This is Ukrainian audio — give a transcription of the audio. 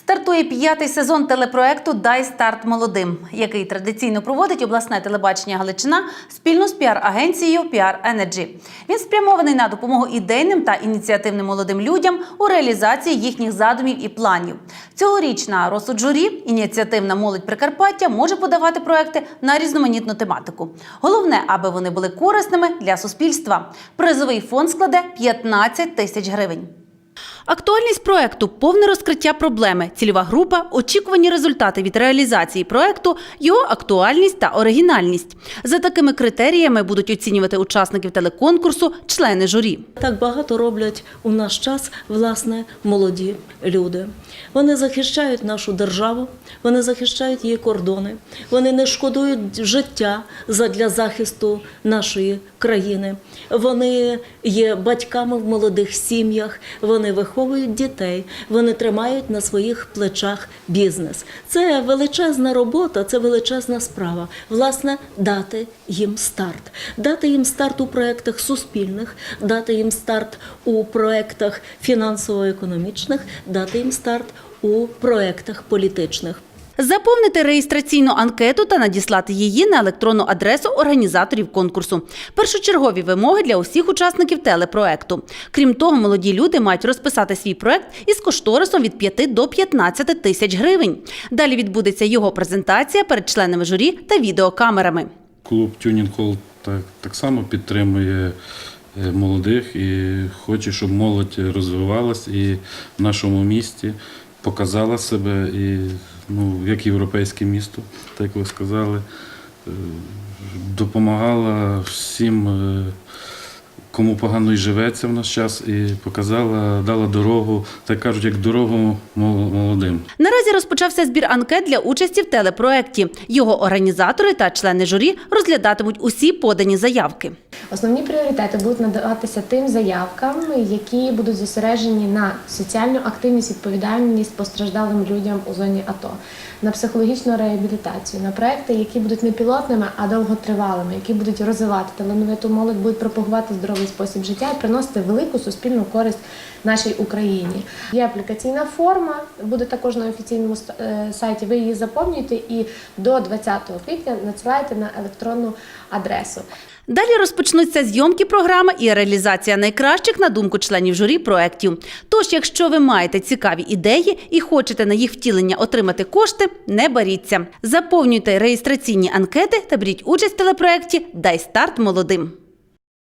Стартує п'ятий сезон телепроекту Дай старт молодим, який традиційно проводить обласне телебачення Галичина спільно з піар-агенцією PR Energy. Він спрямований на допомогу ідейним та ініціативним молодим людям у реалізації їхніх задумів і планів. Цьогоріч на розсуд журі ініціативна молодь Прикарпаття може подавати проекти на різноманітну тематику. Головне, аби вони були корисними для суспільства. Призовий фонд складе 15 тисяч гривень. Актуальність проекту повне розкриття проблеми, цільова група, очікувані результати від реалізації проекту, його актуальність та оригінальність. За такими критеріями будуть оцінювати учасників телеконкурсу члени журі. Так багато роблять у наш час власне молоді люди. Вони захищають нашу державу, вони захищають її кордони, вони не шкодують життя задля захисту нашої країни. Вони є батьками в молодих сім'ях, вони виховують дітей, вони тримають на своїх плечах бізнес. Це величезна робота, це величезна справа. Власне, дати їм старт, дати їм старт у проєктах суспільних, дати їм старт у проєктах фінансово-економічних, дати їм старт у проєктах політичних. Заповнити реєстраційну анкету та надіслати її на електронну адресу організаторів конкурсу. Першочергові вимоги для усіх учасників телепроекту. Крім того, молоді люди мають розписати свій проект із кошторисом від 5 до 15 тисяч гривень. Далі відбудеться його презентація перед членами журі та відеокамерами. Клуб Тюнінг Холл так, так само підтримує е, молодих і хоче, щоб молодь розвивалась і в нашому місті показала себе і ну, як європейське місто, так як ви сказали, е, допомагала всім, е, кому погано і живеться в наш час, і показала, дала дорогу, так кажуть, як дорогу мол- молодим. Наразі розпочався збір анкет для участі в телепроекті. Його організатори та члени журі розглядатимуть усі подані заявки. Основні пріоритети будуть надаватися тим заявкам, які будуть зосереджені на соціальну активність, відповідальність постраждалим людям у зоні АТО, на психологічну реабілітацію, на проекти, які будуть не пілотними, а довготривалими, які будуть розвивати талановиту молодь, будуть пропагувати здоровий спосіб життя і приносити велику суспільну користь нашій Україні. Є аплікаційна форма, буде також на офіційному е, сайті. Ви її заповнюєте і до 20 квітня надсилаєте на електронну адресу. Далі розпочнуться зйомки програми і реалізація найкращих на думку членів журі проєктів. Тож, якщо ви маєте цікаві ідеї і хочете на їх втілення отримати кошти, не боріться. Заповнюйте реєстраційні анкети та беріть участь в телепроєкті Дай старт молодим.